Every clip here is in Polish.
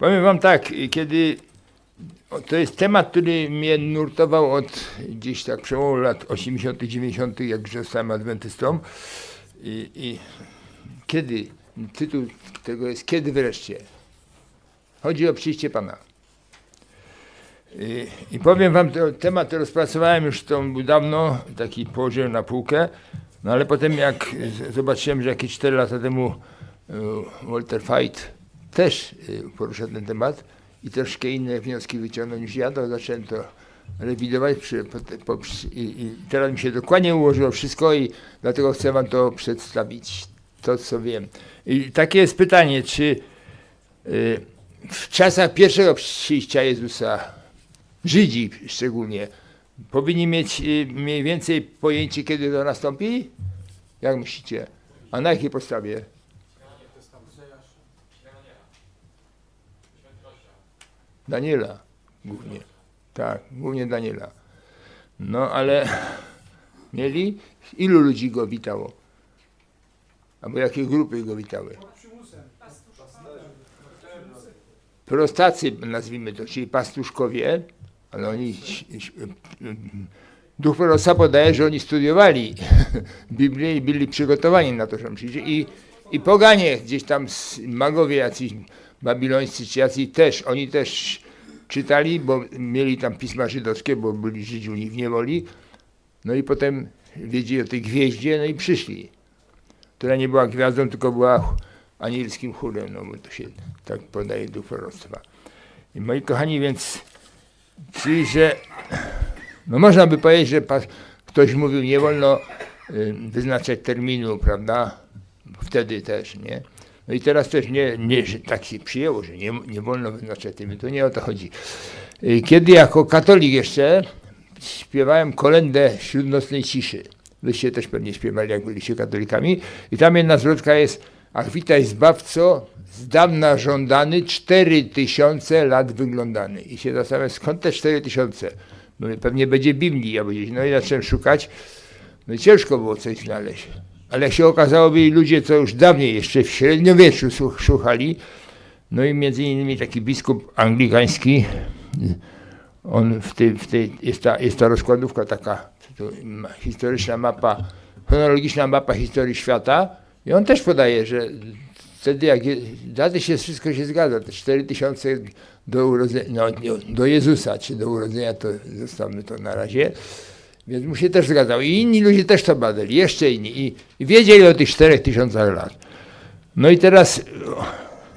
Powiem wam tak, kiedy to jest temat, który mnie nurtował od gdzieś tak przełomu lat 80., 90., jak już zostałem adwentystą. I, I kiedy, tytuł tego jest Kiedy wreszcie? Chodzi o przyjście Pana. I, I powiem wam, to, temat rozpracowałem już to dawno, taki położyłem na półkę, no ale potem jak zobaczyłem, że jakieś 4 lata temu e, Walter Fight też e, porusza ten temat i troszkę inne wnioski wyciągnął niż ja, to zacząłem to rewidować przy, po, po, i, i teraz mi się dokładnie ułożyło wszystko i dlatego chcę wam to przedstawić, to co wiem. I takie jest pytanie, czy y, w czasach pierwszego przyjścia Jezusa, Żydzi szczególnie, powinni mieć y, mniej więcej pojęcie, kiedy to nastąpi? Jak myślicie? A na jakiej podstawie? Daniela głównie. Tak, głównie Daniela. No ale mieli? Ilu ludzi go witało? Albo jakie grupy go witały? Prostacy nazwijmy to, czyli pastuszkowie, ale oni, duch proroca podaje, że oni studiowali Biblię i byli przygotowani na to, że on przyjdzie. I, i poganie gdzieś tam, magowie jacyś babilońscy czy jacyś też, oni też czytali, bo mieli tam pisma żydowskie, bo byli Żydzi u nich w niewoli. No i potem wiedzieli o tej gwieździe, no i przyszli. Która nie była gwiazdą, tylko była anielskim chórem, no bo to się tak podaje duch proroctwa. I moi kochani, więc czyli, że no można by powiedzieć, że pas, ktoś mówił, nie wolno y, wyznaczać terminu, prawda? Wtedy też, nie? No i teraz też nie, nie że tak się przyjęło, że nie, nie wolno wyznaczać terminu, to nie o to chodzi. Y, Kiedy jako katolik jeszcze śpiewałem kolendę śródnocnej ciszy. Wyście też pewnie śpiewali, jak byliście katolikami. I tam jedna zwrotka jest, ach witaj zbawco, z dawna żądany, cztery tysiące lat wyglądany. I się zastanawiam, skąd te cztery tysiące? No i pewnie będzie Biblii, albo gdzieś. No i zacząłem szukać. No i ciężko było coś znaleźć. Ale jak się okazało, byli ludzie, co już dawniej, jeszcze w średniowieczu słuch- słuchali. No i między innymi taki biskup anglikański, on w tej, w tej jest, ta, jest ta rozkładówka taka historyczna mapa, chronologiczna mapa historii świata i on też podaje, że wtedy jak je, daty się wszystko się zgadza, te 4000 do urodzenia, no, do Jezusa, czy do urodzenia, to zostawmy to na razie. Więc mu się też zgadzało. I inni ludzie też to badali, jeszcze inni. I, i wiedzieli o tych 4000 lat. No i teraz,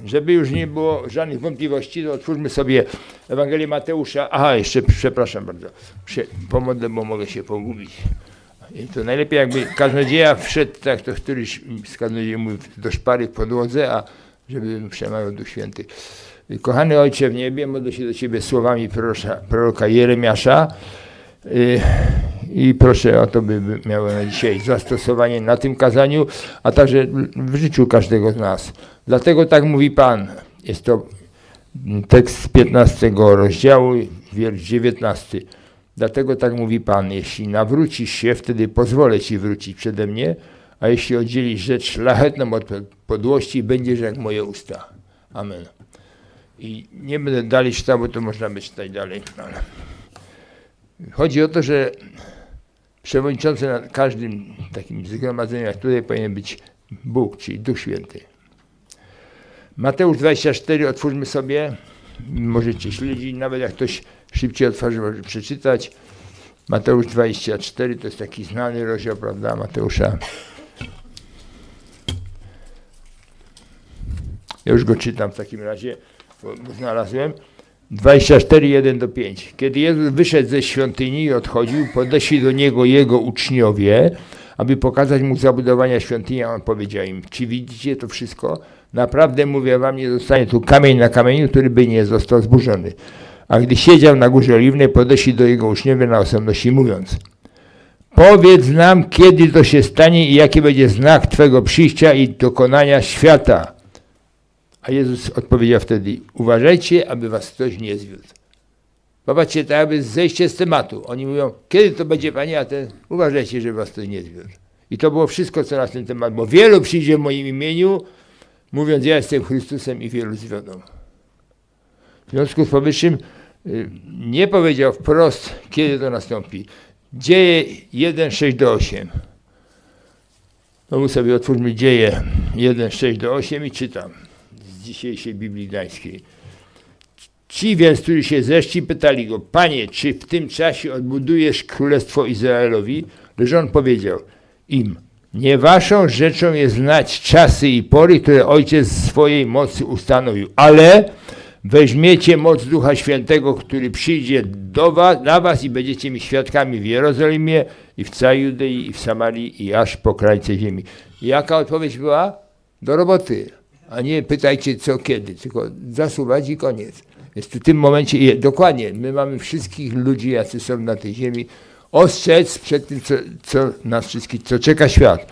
żeby już nie było żadnych wątpliwości, to otwórzmy sobie Ewangelię Mateusza. Aha, jeszcze przepraszam bardzo, się pomodlę, bo mogę się pogubić. I to najlepiej jakby kaznodzieja wszedł, tak to któryś z kaznodziei mówił, do szpary w podłodze, a żeby przemawiał Duch Święty. Kochany Ojcze w niebie, modlę się do Ciebie słowami proroka, proroka Jeremiasza. I proszę o to, by miało na dzisiaj zastosowanie na tym kazaniu, a także w życiu każdego z nas. Dlatego tak mówi Pan. Jest to tekst z 15 rozdziału, wiersz 19. Dlatego tak mówi Pan, jeśli nawrócisz się, wtedy pozwolę Ci wrócić przede mnie, a jeśli oddzielisz rzecz szlachetną od podłości, będziesz jak moje usta. Amen. I nie będę dalej czytał, bo to można by czytać dalej. Ale... Chodzi o to, że przewodniczący na każdym takim zgromadzeniu, jak tutaj powinien być Bóg, czyli Duch Święty. Mateusz 24, otwórzmy sobie. Możecie śledzić, nawet jak ktoś szybciej otworzy, może przeczytać. Mateusz 24 to jest taki znany rozdział, prawda, Mateusza. Ja już go czytam w takim razie, bo znalazłem. 24, 1 do 5. Kiedy Jezus wyszedł ze świątyni i odchodził, podeszli do Niego Jego uczniowie, aby pokazać Mu zabudowania świątyni, a On powiedział im, czy widzicie to wszystko? Naprawdę mówię wam, nie zostanie tu kamień na kamieniu, który by nie został zburzony. A gdy siedział na górze oliwnej, podeszli do Jego uczniowie na osobności, mówiąc, powiedz nam, kiedy to się stanie i jaki będzie znak Twego przyjścia i dokonania świata. A Jezus odpowiedział wtedy, uważajcie, aby was ktoś nie zwiódł. Popatrzcie, tak jakby zejście z tematu. Oni mówią, kiedy to będzie Panie, a ten, uważajcie, żeby was ktoś nie zwiódł. I to było wszystko, co na ten temat, bo wielu przyjdzie w moim imieniu, mówiąc, ja jestem Chrystusem i wielu zwiodą. związku z powyższym y, nie powiedział wprost, kiedy to nastąpi. Dzieje 1, 6 do 8. No my sobie otwórzmy dzieje 1, 6 do 8 i czytam dzisiejszej Biblii Gdańskiej. Ci więc, którzy się zeszli, pytali go, Panie, czy w tym czasie odbudujesz królestwo Izraelowi? Lecz on powiedział im, nie waszą rzeczą jest znać czasy i pory, które Ojciec swojej mocy ustanowił, ale weźmiecie moc Ducha Świętego, który przyjdzie do was, na was i będziecie mi świadkami w Jerozolimie i w całej Judei i w Samarii i aż po krańce ziemi. Jaka odpowiedź była? Do roboty, a nie pytajcie co kiedy, tylko zasuwać i koniec. Jest w tym momencie, i dokładnie, my mamy wszystkich ludzi, jacy są na tej ziemi, ostrzec przed tym, co, co nas wszystkich, co czeka świat.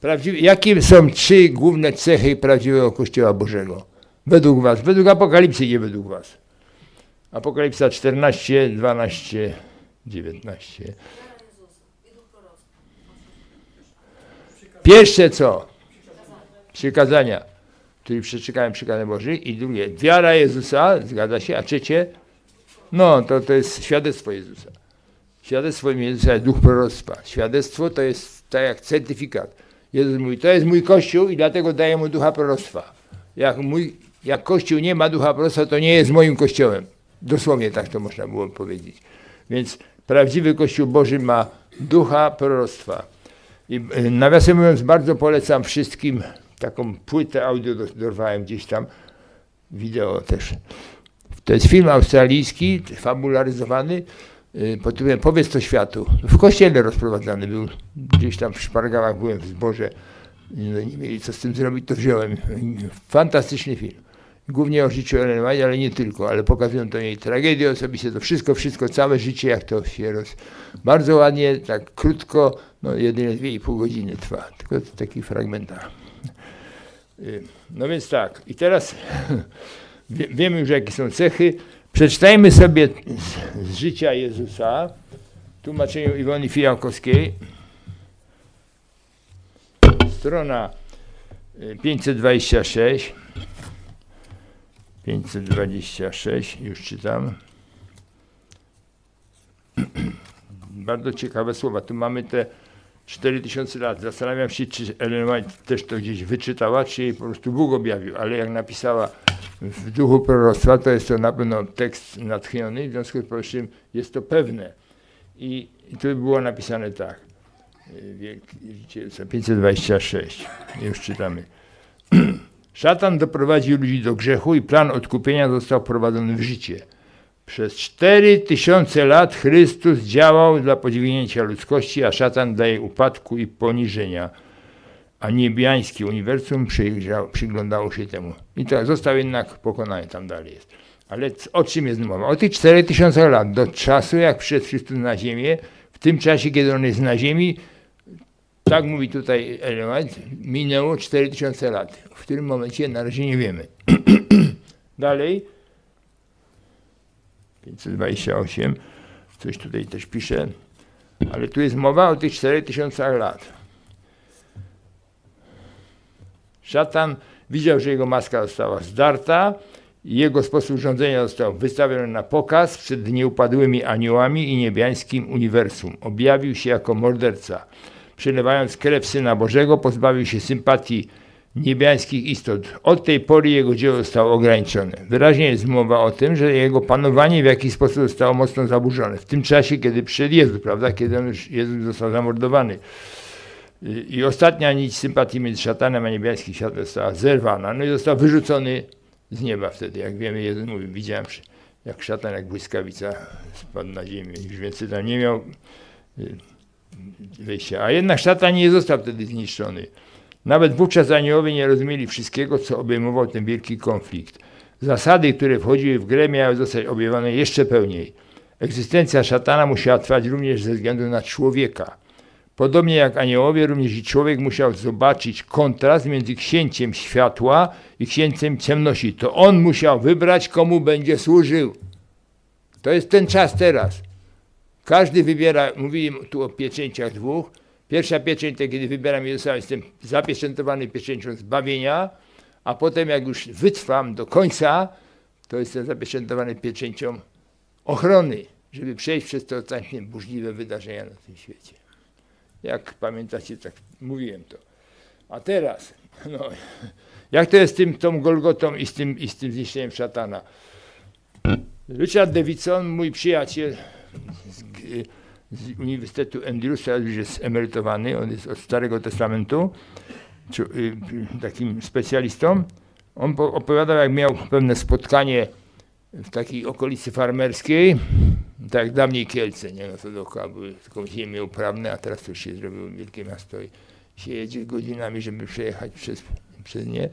Prawdziwy, jakie są trzy główne cechy prawdziwego Kościoła Bożego? Według was, według Apokalipsy, nie według was. Apokalipsa 14, 12, 19. Pierwsze co? Przykazania, czyli przeczekałem przykazania Boży i drugie, wiara Jezusa, zgadza się, a trzecie, no to to jest świadectwo Jezusa. Świadectwo Jezusa jest duch proroctwa. Świadectwo to jest tak jak certyfikat. Jezus mówi, to jest mój Kościół i dlatego daję mu ducha proroctwa. Jak, mój, jak Kościół nie ma ducha proroctwa, to nie jest moim Kościołem. Dosłownie tak to można było powiedzieć. Więc prawdziwy Kościół Boży ma ducha proroctwa. I y, nawiasem mówiąc, bardzo polecam wszystkim taką płytę audio do- dorwałem gdzieś tam, wideo też. To jest film australijski, fabularyzowany, y, pod tytułem Powiedz to światu. W kościele rozprowadzany był, gdzieś tam w szpargałach byłem w zborze, no, nie mieli co z tym zrobić, to wziąłem. Fantastyczny film. Głównie o życiu Ellen White, ale nie tylko, ale pokazują to jej tragedię osobiste, to wszystko, wszystko, całe życie, jak to się roz... Bardzo ładnie, tak krótko, no jedynie dwie i pół godziny trwa, tylko w takich fragmentach. Y, No więc tak, i teraz wie- wiemy już jakie są cechy. Przeczytajmy sobie z, życia Jezusa, tłumaczeniu Iwony Fijałkowskiej, strona y, 526. 526, już czytam. Bardzo ciekawe słowa. Tu mamy te 4000 lat. Zastanawiam się, czy Ellen White też to gdzieś wyczytała, czy jej po prostu Bóg objawił, ale jak napisała w duchu proroctwa, to jest to na pewno tekst natchniony, w związku z powyższym jest to pewne. I, tu było napisane tak. Zbawiciel, 526. Już czytamy. Szatan doprowadził ludzi do grzechu i plan odkupienia został wprowadzony w życie. Przez cztery tysiące lat Chrystus działał dla podźwignięcia ludzkości, a szatan daje upadku i poniżenia. A niebiańskie uniwersum przyglądało się temu. I to został jednak pokonany, tam dalej jest. Ale o czym jest mowa? O tych cztery tysiące lat, do czasu jak przyszedł Chrystus na ziemię, w tym czasie, kiedy on jest na ziemi, tak mówi tutaj White, minęło 4000 lat. W którym momencie na razie nie wiemy. Dalej. 528. Coś tutaj też pisze. Ale tu jest mowa o tych 4000 lat. Szatan widział, że jego maska została zdarta, i jego sposób rządzenia został wystawiony na pokaz przed nieupadłymi aniołami i niebiańskim uniwersum. Objawił się jako morderca przelewając krew Syna Bożego, pozbawił się sympatii niebiańskich istot. Od tej pory jego dzieło zostało ograniczone. Wyraźnie jest mowa o tym, że jego panowanie w jakiś sposób zostało mocno zaburzone. W tym czasie, kiedy przyszedł Jezus, prawda, kiedy on już Jezus został zamordowany. I ostatnia nić sympatii między szatanem a niebiańskim światem została zerwana. No i został wyrzucony z nieba wtedy. Jak wiemy, Jezus mówi, widziałem, jak szatan, jak błyskawica spadł na ziemię. Już więcej tam nie miał y, wyjścia. A jednak szatan nie został wtedy zniszczony. Nawet wówczas aniołowie nie rozumieli wszystkiego, co obejmował ten wielki konflikt. Zasady, które wchodziły w grę, miały zostać objawione jeszcze pełniej. Egzystencja szatana musiała trwać również ze względu na człowieka. Podobnie jak aniołowie, również i człowiek musiał zobaczyć kontrast między księciem światła i księciem ciemności. To on musiał wybrać, komu będzie służył. To jest ten czas teraz. Każdy wybiera, mówiłem tu o pieczęciach dwóch. Pierwsza pieczęć, to kiedy wybieram Jezusa, jestem zapieczętowany pieczęcią zbawienia, a potem jak już wytrwam do końca, to jest zapieczętowane pieczęcią ochrony, żeby przejść przez to takie burzliwe wydarzenia na tym świecie. Jak pamiętacie, tak mówiłem to. A teraz, no, jak to jest z tym, tą Golgotą i z tym, i z tym zniszczeniem szatana? Richard Davidson, mój przyjaciel z, z Uniwersytetu Andrewsa, już jest emerytowany, on jest od Starego Testamentu, czy, y, takim specjalistą. On po, opowiadał, jak miał pewne spotkanie w takiej okolicy farmerskiej, tak jak dawniej Kielce, nie? No to dookoła były tylko ziemie uprawne, a teraz to już się zrobiło wielkie miasto i się jedzie godzinami, żeby przejechać przez, przez nie.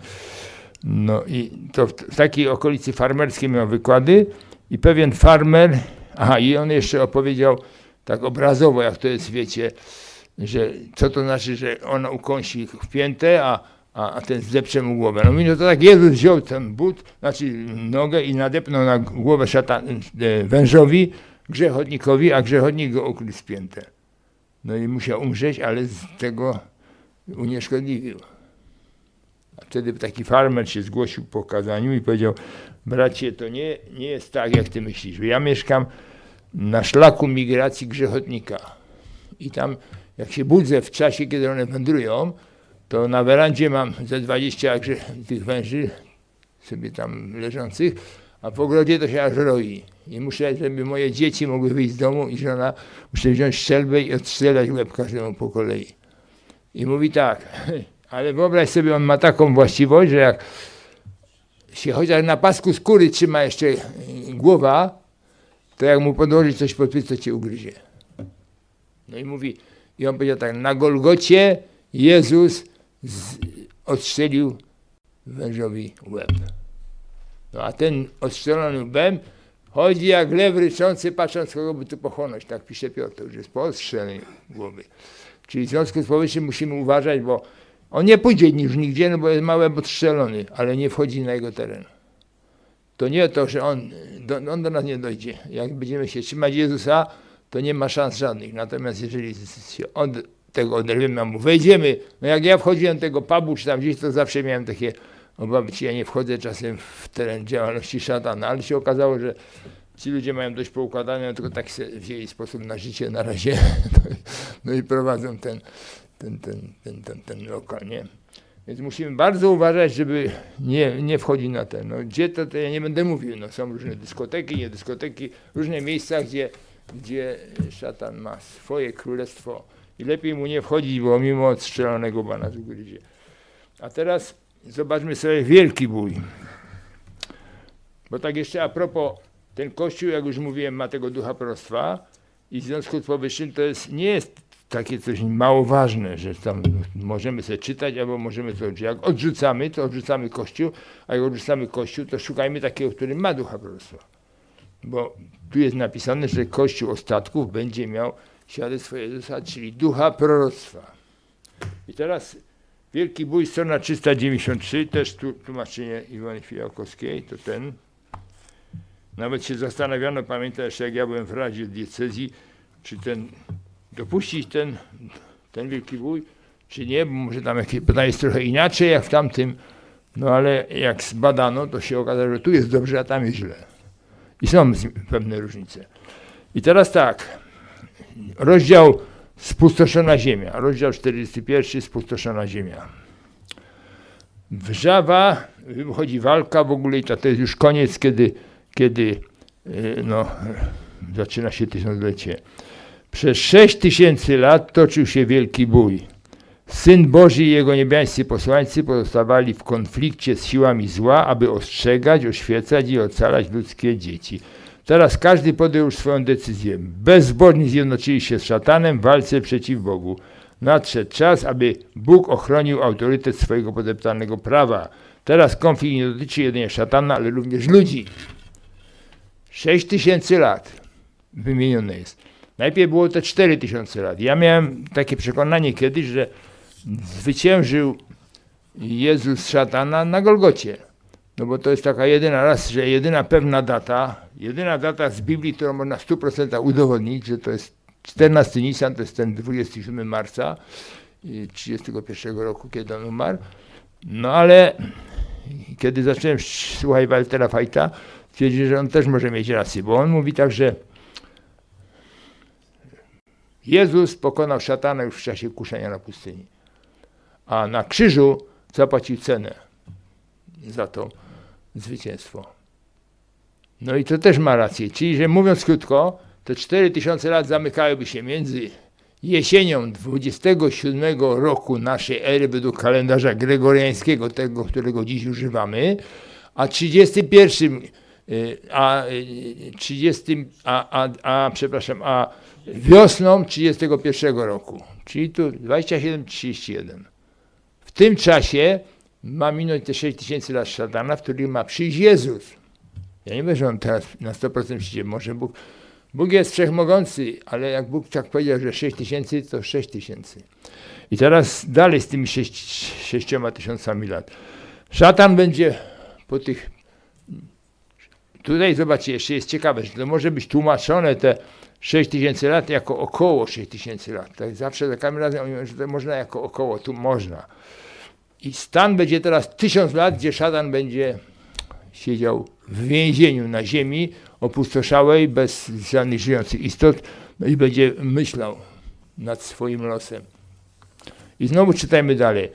No i to w, w takiej okolicy farmerskiej miał wykłady i pewien farmer, aha i on jeszcze opowiedział tak obrazowo, jak to jest, wiecie, że co to znaczy, że ona ukąsi w piętę, a, a, a ten zdepcze mu głowę. No mówi, no to tak Jezus wziął ten but, znaczy nogę i nadepnął na głowę e, wężowi, grzechotnikowi, a grzechotnik go ukrył z piętę. No i musiał umrzeć, ale z tego unieszkodliwił. A wtedy taki farmer się zgłosił po kazaniu i powiedział, bracie, to nie, nie jest tak, jak ty myślisz. Ja mieszkam na szlaku migracji grzechotnika. I tam, jak się budzę w czasie, kiedy one wędrują, to na werandzie mam ze 20 tych węży sobie tam leżących, a w ogrodzie to się aż roi. I muszę, żeby moje dzieci mogły wyjść z domu i żona, muszę wziąć strzelbę i odstrzelać łeb każdemu po kolei. I mówi tak, ale wyobraź sobie, on ma taką właściwość, że jak się chociaż na pasku skóry trzyma jeszcze głowa, to jak mu podłożyć coś pod to cię ugryzie. No i mówi, i on powiedział tak, na Golgocie Jezus z, odstrzelił wężowi łeb. No a ten odstrzelony łbem chodzi jak lew ryczący, patrząc kogo by tu pochłonąć. Tak pisze Piotr, już jest po ostrzeleniu głowy. Czyli w związku z powyższym musimy uważać, bo on nie pójdzie już nigdzie, no bo jest mały odstrzelony, ale nie wchodzi na jego teren. To nie to, że on do, on do nas nie dojdzie. Jak będziemy się trzymać Jezusa, to nie ma szans żadnych. Natomiast jeżeli się od tego oderwiemy, a mu wejdziemy, no jak ja wchodziłem tego pubu, czy tam gdzieś, to zawsze miałem takie obawy, czy ja nie wchodzę czasem w teren działalności szatana, ale się okazało, że ci ludzie mają dość poukładane, tylko tak wzięli sposób na życie na razie, no i prowadzą ten, ten, ten, ten, ten, ten lokal, nie? Więc musimy bardzo uważać, żeby nie, nie wchodzić na ten. No, gdzie to, to ja nie będę mówił. No, są różne dyskoteki, nie dyskoteki, różne miejsca, gdzie, gdzie szatan ma swoje królestwo i lepiej mu nie wchodzić, bo mimo odstrzelonego bana z ugryzie. A teraz zobaczmy sobie wielki bój. Bo tak jeszcze a propos, ten kościół, jak już mówiłem, ma tego ducha prostwa i w związku z powyższym to jest, nie jest takie coś mało ważne, że tam możemy sobie czytać, albo możemy to, jak odrzucamy, to odrzucamy Kościół, a jak odrzucamy Kościół, to szukajmy takiego, który ma ducha proroctwa. Bo tu jest napisane, że Kościół ostatków będzie miał świadectwo Jezusa, czyli ducha proroctwa. I teraz Wielki Bój, strona 393, też tu tłumaczenie Iwony Fijałkowskiej, to ten. Nawet się zastanawiano, pamiętasz, jak ja byłem w Radzie Diecezji, czy ten dopuścić ten, ten wielki bój, czy nie, bo może tam pytanie jest trochę inaczej jak w tamtym, no ale jak zbadano, to się okazało, że tu jest dobrze, a tam jest źle. I są pewne różnice. I teraz tak, rozdział Spustoszona ziemia, rozdział 41, Spustoszona ziemia. Wrzawa, wychodzi walka w ogóle i to, to jest już koniec, kiedy, kiedy y, no, zaczyna się tysiąclecie. Przez sześć tysięcy lat toczył się wielki bój. Syn Boży i jego niebiańscy posłańcy pozostawali w konflikcie z siłami zła, aby ostrzegać, oświecać i ocalać ludzkie dzieci. Teraz każdy podjął już swoją decyzję. Bezbożni zjednoczyli się z szatanem w walce przeciw Bogu. Nadszedł czas, aby Bóg ochronił autorytet swojego podeptanego prawa. Teraz konflikt nie dotyczy jedynie szatana, ale również ludzi. Sześć tysięcy lat wymienione jest. Najpierw było to 4000 lat. Ja miałem takie przekonanie kiedyś, że zwyciężył Jezus szatana na Golgocie. No bo to jest taka jedyna raz, że jedyna pewna data, jedyna data z Biblii, którą można w 100% udowodnić, że to jest 14 Nisan, to jest ten 27 marca 31 roku, kiedy on umarł. No ale kiedy zacząłem słuchać Waltera Fajta, twierdzi, że on też może mieć rację, bo on mówi tak, że Jezus pokonał szatana już w czasie kuszenia na pustyni, a na krzyżu zapłacił cenę za to zwycięstwo. No i to też ma rację, czyli że mówiąc krótko, to 4000 lat zamykałyby się między jesienią 27 roku naszej ery według kalendarza gregoriańskiego, tego, którego dziś używamy, a 31 y, a y, 30 a, a, a przepraszam, a wiosną 31 roku, czyli tu 27-31. W tym czasie ma minąć te 6 tysięcy lat szatana, w którym ma przyjść Jezus. Ja nie wiem, że on teraz na 100% przyjdzie, może Bóg Bóg jest wszechmogący, ale jak Bóg tak powiedział, że 6 tysięcy, to 6 tysięcy. I teraz dalej z tymi 6, 6 tysiącami lat. Szatan będzie po tych. Tutaj zobaczcie, jeszcze jest ciekawe, że to może być tłumaczone te 6 tysięcy lat jako około 6 tysięcy lat. Tak zawsze za każdym razem że to można jako około, tu można. I stan będzie teraz tysiąc lat, gdzie szatan będzie siedział w więzieniu na ziemi, opustoszałej, bez żadnych żyjących istot, no i będzie myślał nad swoim losem. I znowu czytajmy dalej.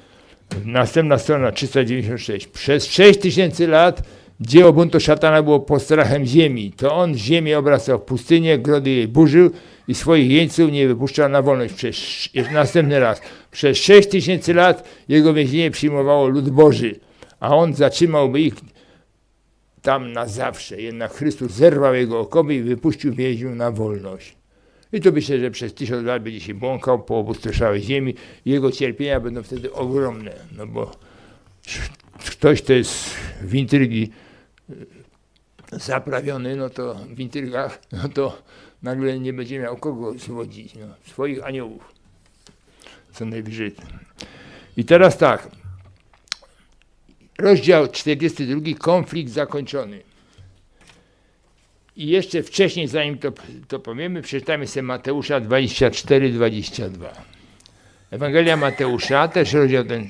Następna strona 396. Przez 6 tysięcy lat dzieło buntu szatana było postrachem ziemi. To on ziemię obracał w pustynię, grody jej burzył i swoich jeńców nie wypuszczał na wolność. Przez, następny raz. Przez 6 tysięcy lat jego więzienie przyjmowało lud Boży, a on zatrzymałby ich tam na zawsze. Jednak Chrystus zerwał jego okowy i wypuścił więźniów na wolność. I to myślę, że przez tysiąc lat będzie się błąkał po opustoszałej ziemi. Jego cierpienia będą wtedy ogromne, no bo ktoś, kto jest w intrygi zaprawiony, no to w intrygach, no to nagle nie będzie miał kogo zwodzić, no, swoich aniołów, co najwyżej. I teraz tak, Rozdział 42, konflikt zakończony. I jeszcze wcześniej, zanim to, to powiemy, przeczytamy sobie Mateusza 24-22. Ewangelia Mateusza, też rozdział ten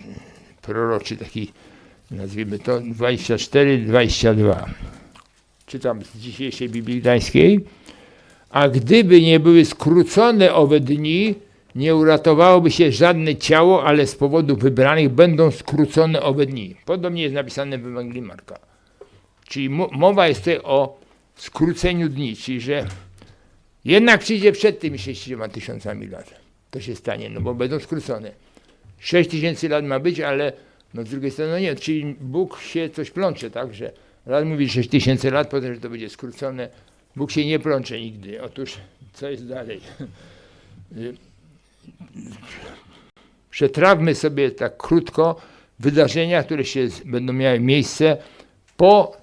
proroczy, taki nazwijmy to 24-22. Czytam z dzisiejszej Biblii Gdańskiej. A gdyby nie były skrócone owe dni, nie uratowałoby się żadne ciało, ale z powodu wybranych będą skrócone owe dni. Podobnie jest napisane w Ewangelii Marka. Czyli mowa jest tutaj o skróceniu dni, czyli że jednak przyjdzie przed tymi 6 tysiącami lat. To się stanie, no bo będą skrócone. 6 tysięcy lat ma być, ale no z drugiej strony no nie, czyli Bóg się coś plącze, tak, że raz mówi 6 tysięcy lat, potem, że to będzie skrócone. Bóg się nie plącze nigdy. Otóż, co jest dalej? przetrawmy sobie tak krótko wydarzenia, które się będą miały miejsce po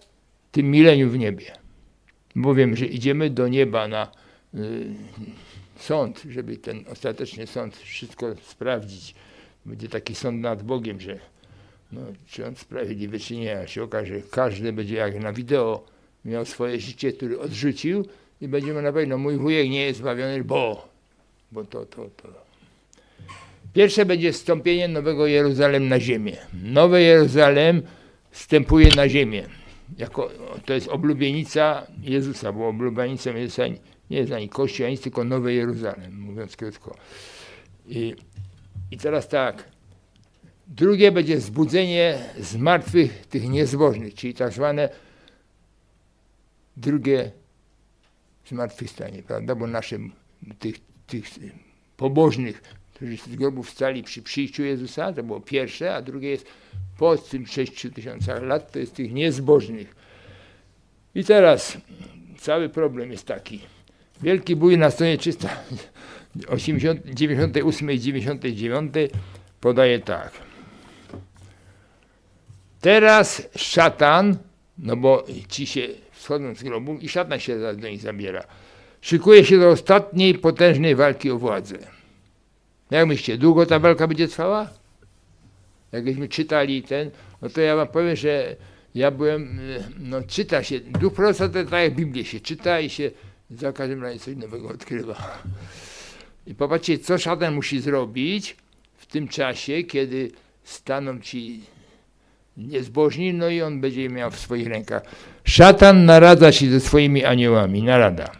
tym mileniu w niebie. Bo wiem, że idziemy do nieba na y, sąd, żeby ten ostateczny sąd wszystko sprawdzić. Będzie taki sąd nad Bogiem, że no, czy on sprawiedliwy, czy nie. A się okaże, że każdy będzie jak na wideo miał swoje życie, które odrzucił i będziemy na pewno, mój wujek nie jest zbawiony, bo, bo to, to, to. Pierwsze będzie wstąpienie Nowego Jeruzalem na ziemię. Nowe Jeruzalem wstępuje na ziemię. Jako, to jest oblubienica Jezusa, bo oblubienicą Jezusa nie jest ani Kościół, ani tylko Nowe Jeruzalem, mówiąc krótko. I, I teraz tak. Drugie będzie zbudzenie z martwych tych niezbożnych, czyli tak zwane drugie zmartwychwstanie, prawda? Bo naszym tych, tych pobożnych którzy z grobów stali przy przyjściu Jezusa, to było pierwsze, a drugie jest po tym 6 tysiącach lat, to jest tych niezbożnych. I teraz cały problem jest taki. Wielki bój na stronie 398 i 99 podaje tak. Teraz szatan, no bo ci się wschodzą z grobu i szatan się do nich zabiera, szykuje się do ostatniej potężnej walki o władzę. Jak myślicie, długo ta walka będzie trwała? Jakbyśmy czytali ten, no to ja wam powiem, że ja byłem, no czyta się, duch proroca to tak jak Biblię się czyta i się za każdym razem coś nowego odkrywa. I popatrzcie, co szatan musi zrobić w tym czasie, kiedy staną ci niezbożni, no i on będzie miał w swoich rękach. Szatan naradza się ze swoimi aniołami, narada.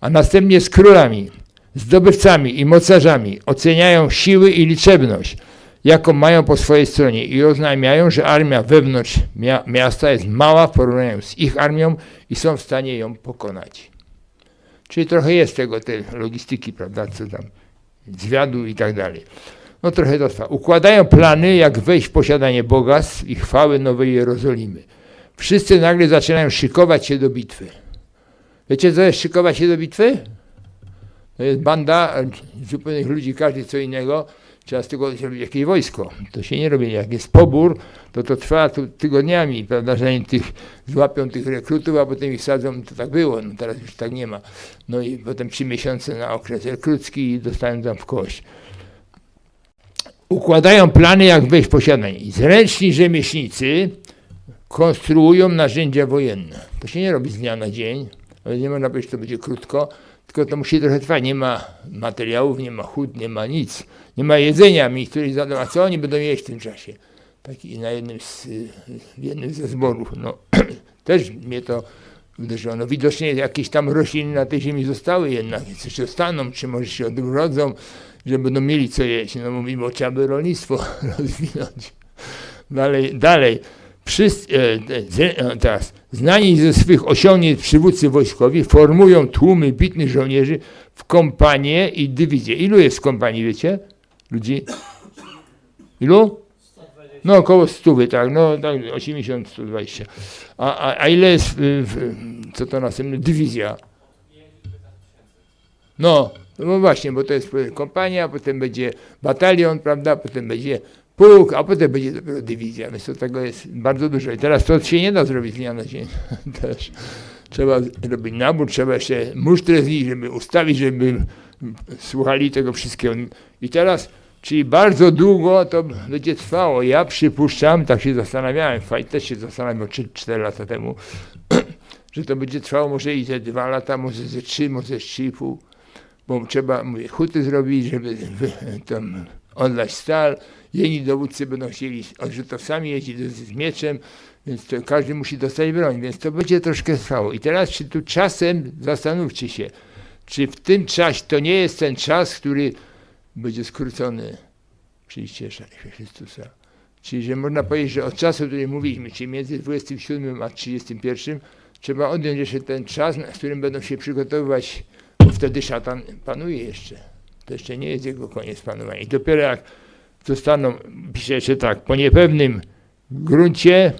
A następnie z królami, zdobywcami i mocarzami oceniają siły i liczebność, jaką mają po swojej stronie i oznajmiają, że armia wewnątrz mia miasta jest mała w porównaniu z ich armią i są w stanie ją pokonać. Czyli trochę jest tego, tej logistyki, prawda, co tam, zwiadu i tak dalej. No trochę to trwa. Układają plany, jak wejść w posiadanie bogactw i chwały Nowej Jerozolimy. Wszyscy nagle zaczynają szykować się do bitwy. Wiecie, co jest szykować się do bitwy? To jest banda zupełnych ludzi, każdy co innego. Trzeba z tego zrobić jakieś wojsko. To się nie robi. Jak jest pobór, to to trwa tygodniami, prawda, zanim tych złapią tych rekrutów, a potem ich sadzą. To tak było, no teraz już tak nie ma. No i potem trzy miesiące na okres rekrucki i dostają tam w kość. Układają plany, jak wejść w posiadanie. I Zręczni rzemieślnicy konstruują narzędzia wojenne. To się nie robi z dnia na dzień, ale nie można powiedzieć, to będzie krótko, tylko to musi trochę trwać. Nie ma materiałów, nie ma chód, nie ma nic. Nie ma jedzenia. Mi któryś zadał, a co oni będą jeść w tym czasie? Taki na jednym z, jednym ze zborów. No, też mnie to uderzyło. No, widocznie jakieś tam rośliny na tej ziemi zostały jednak, więc jeszcze staną, czy może się odrodzą, że będą mieli co jeść. No mówimy, bo trzeba by rolnictwo rozwinąć. Dalej, dalej. Wszyscy, e, e, teraz, znani ze swych osiągnięć przywódcy wojskowi formują tłumy bitnych żołnierzy w kompanie i dywizje. Ilu jest w kompanii, wiecie? Ludzi? Ilu? No około 100, tak, no tak, 80, 120. A, a, a ile jest, w, w, co to następne, dywizja? No, no właśnie, bo to jest kompania, potem będzie batalion, prawda, potem będzie pułk, a potem będzie dopiero dywizja, więc to tego jest bardzo dużo. I teraz to się nie da zrobić z dnia na dzień. Też trzeba robić nabór, trzeba jeszcze musztrę z nich, żeby ustawić, żeby słuchali tego wszystkiego. I teraz, czyli bardzo długo to będzie trwało. Ja przypuszczam, tak się zastanawiałem, fajnie też się zastanawiał 3-4 lata temu, że to będzie trwało może i ze 2 lata, może ze 3, może ze 3,5, bo trzeba, mówię, huty zrobić, żeby tam odlać stal, jedni dowódcy będą chcieli odrzutowcami jeździć z, mieczem, więc to każdy musi dostać broń, więc to będzie troszkę trwało. I teraz, czy tu czasem, zastanówcie się, czy w tym czasie, to nie jest ten czas, który będzie skrócony przyjście Chrystusa. Czyli, że można powiedzieć, że od czasu, o którym mówiliśmy, czyli między 27 a 31, trzeba odjąć jeszcze ten czas, w którym będą się przygotowywać, wtedy szatan panuje jeszcze. To jeszcze nie jest jego koniec panowania. I dopiero jak zostaną, pisze jeszcze tak, po niepewnym gruncie,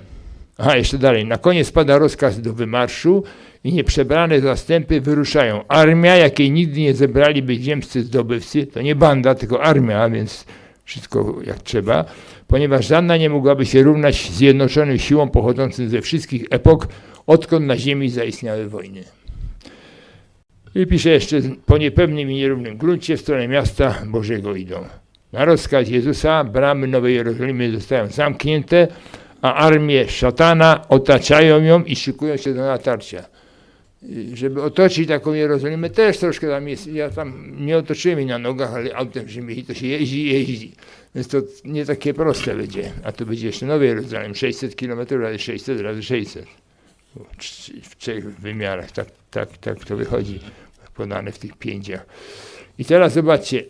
a jeszcze dalej, na koniec pada rozkaz do wymarszu i nieprzebrane zastępy wyruszają. Armia, jakiej nigdy nie zebraliby ziemscy zdobywcy, to nie banda, tylko armia, więc wszystko jak trzeba, ponieważ żadna nie mogłaby się równać zjednoczonym siłom pochodzącym ze wszystkich epok, odkąd na ziemi zaistniały wojny. I pisze jeszcze, po niepewnym i nierównym gruncie w stronę miasta Bożego idą. Na rozkaz Jezusa bramy Nowej Jerozolimy zostają zamknięte, a armie szatana otaczają ją i szykują się do natarcia. Żeby otoczyć taką Jerozolimę, też troszkę tam jest, ja tam nie otoczyłem jej na nogach, ale autem, że mi to się jeździ, jeździ. Więc to nie takie proste będzie. A to będzie jeszcze Nowy Jerozolem, 600 km razy 600 razy 600. W trzech wymiarach, tak, tak, tak to wychodzi, podane w tych pięciach. I teraz zobaczcie,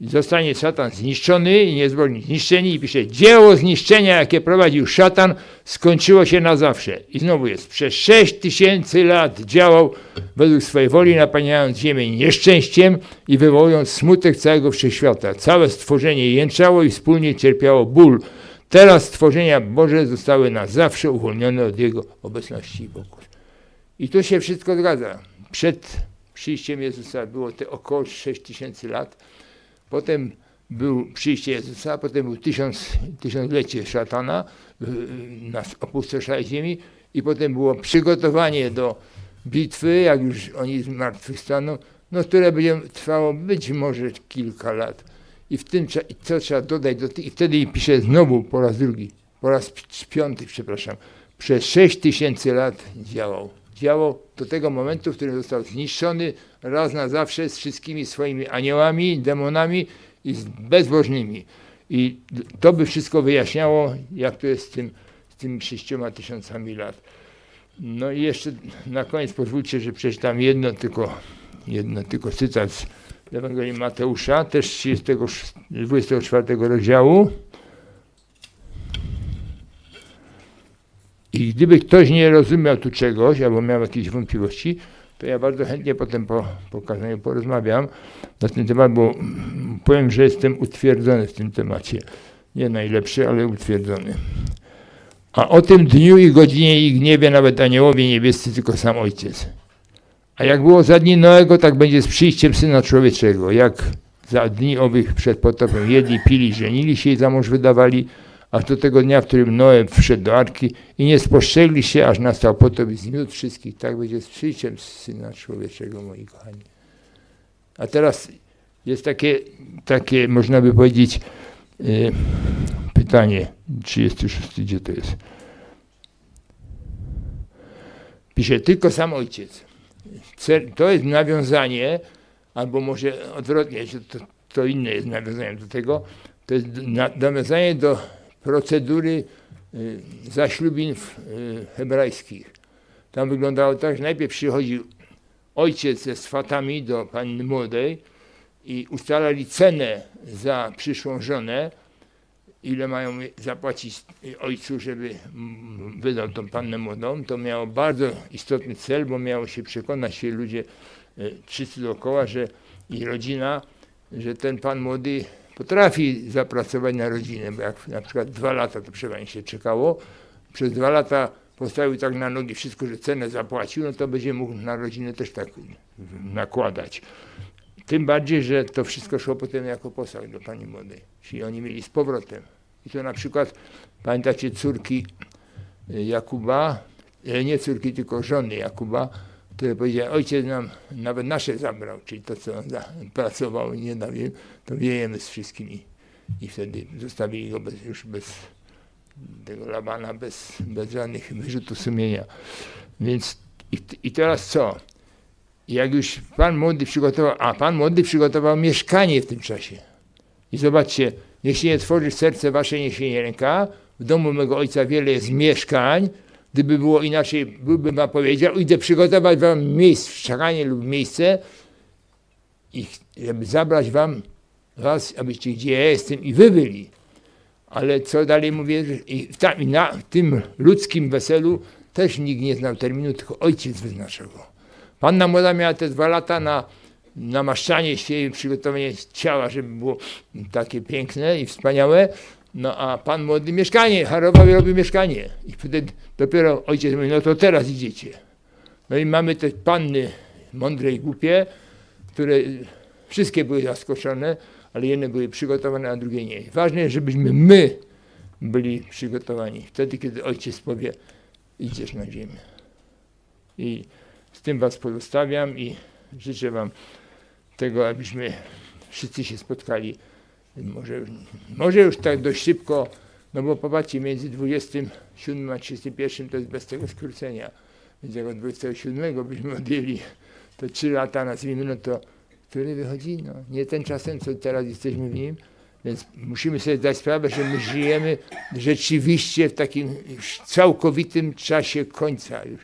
zostanie szatan zniszczony i niezwolni zniszczeni i pisze, dzieło zniszczenia, jakie prowadził szatan, skończyło się na zawsze. I znowu jest, przez sześć tysięcy lat działał według swojej woli, napełniając ziemię nieszczęściem i wywołując smutek całego wszechświata. Całe stworzenie jęczało i wspólnie cierpiało ból. Teraz stworzenia Boże zostały na zawsze uwolnione od Jego obecności i pokus. I tu się wszystko zgadza. Przed przyjściem Jezusa było te około 6 tysięcy lat, Potem był przyjście Jezusa, potem był tysiąc, tysiąclecie szatana na opustoszałej ziemi i potem było przygotowanie do bitwy, jak już oni zmartwychwstaną, no które będzie trwało być może kilka lat. I w tym, co trzeba dodać, do tych, i wtedy pisze znowu po raz drugi, po raz piąty, przepraszam, przez sześć tysięcy lat działał. Działał do tego momentu, w którym został zniszczony raz na zawsze z wszystkimi swoimi aniołami, demonami i z bezbożnymi. I to by wszystko wyjaśniało, jak to jest z, tym, z tymi sześcioma tysiącami lat. No i jeszcze na koniec pozwólcie, że przeczytam jedno tylko, jedno tylko cytat z Ewangelii Mateusza, też z 30, 24 rozdziału. I gdyby ktoś nie rozumiał tu czegoś, albo miał jakieś wątpliwości, to ja bardzo chętnie potem po pokazaniu porozmawiam na ten temat, bo powiem, że jestem utwierdzony w tym temacie. Nie najlepszy, ale utwierdzony. A o tym dniu i godzinie i gniewie nawet aniołowie niebiescy, tylko sam Ojciec. A jak było za dni Noego, tak będzie z przyjściem Syna Człowieczego. Jak za dni owych przed potopem jedli, pili, żenili się i za mąż wydawali, aż do tego dnia, w którym Noe wszedł do arki i nie spostrzegli się, aż nastał potop i zmiótł wszystkich. Tak będzie z przyjściem Syna Człowieczego, moi kochani. A teraz jest takie, takie można by powiedzieć, y, pytanie, 36, gdzie to jest? Pisze tylko sam ojciec. To jest nawiązanie, albo może odwrotnie, to, to inne jest nawiązanie do tego, to jest na, nawiązanie do procedury y, zaślubin y, hebrajskich. Tam wyglądało tak, że najpierw przychodził ojciec ze swatami do panny młodej i ustalali cenę za przyszłą żonę, ile mają zapłacić ojcu, żeby wydał tą pannę młodą. To miało bardzo istotny cel, bo miało się przekonać się ludzie y, wszyscy dookoła, że i rodzina, że ten pan młody potrafi zapracować na rodzinę, bo jak na przykład dwa lata to przeważnie się czekało, przez dwa lata postawił tak na nogi wszystko, że cenę zapłacił, no to będzie mógł na rodzinę też tak nakładać. Tym bardziej, że to wszystko szło potem jako posag do pani młodej. Czyli oni mieli z powrotem. I to na przykład, pamiętacie córki y, Jakuba, e, nie córki, tylko żony Jakuba, które powiedziały, ojciec nam nawet nasze zabrał, czyli to, co on pracował nie dał im, to wiejemy z wszystkimi. I wtedy zostawili go bez, już bez tego Labana, bez, bez żadnych wyrzutów sumienia. Więc i, i teraz co? Jak już pan młody przygotował, a pan młody przygotował mieszkanie w tym czasie. I zobaczcie, niech się nie tworzy serce wasze, niech się nie ręka. W domu mego ojca wiele jest mieszkań. Gdyby było inaczej, byłbym wam powiedział, idę przygotować wam mieszkanie lub miejsce, i żeby zabrać wam was, abyście gdzie ja jestem i wy byli. Ale co dalej mówię, i, w ta, i na tym ludzkim weselu też nikt nie znał terminu, tylko ojciec wyznaczał go. Panna młoda miała te dwa lata na namaszczanie się i przygotowanie ciała, żeby było takie piękne i wspaniałe. No a pan młody mieszkanie, harował i robił mieszkanie. I wtedy dopiero ojciec mówi, no to teraz idziecie. No i mamy te panny mądre i głupie, które wszystkie były zaskoczone, ale jedne były przygotowane, a drugie nie. Ważne żebyśmy my byli przygotowani. Wtedy, kiedy ojciec powie, idziesz na ziemię. I z tym was pozostawiam i życzę wam tego, abyśmy wszyscy się spotkali. Może, może już tak dość szybko, no bo popatrzcie, między 27 a 31 to jest bez tego skrócenia. Więc jak od 27 byśmy odjęli to 3 lata, nazwijmy, no to który wychodzi? No, nie ten czasem, co teraz jesteśmy w nim. Więc musimy sobie zdać sprawę, że my żyjemy rzeczywiście w takim całkowitym czasie końca. Już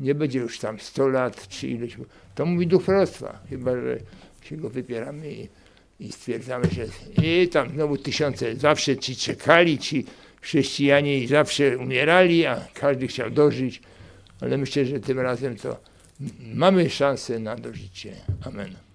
nie będzie już tam 100 lat czy ileś. To mówi duch proroctwa, chyba że się go wypieramy i, i stwierdzamy, że i tam znowu tysiące zawsze ci czekali, ci chrześcijanie i zawsze umierali, a każdy chciał dożyć. Ale myślę, że tym razem to mamy szansę na dożycie. Amen.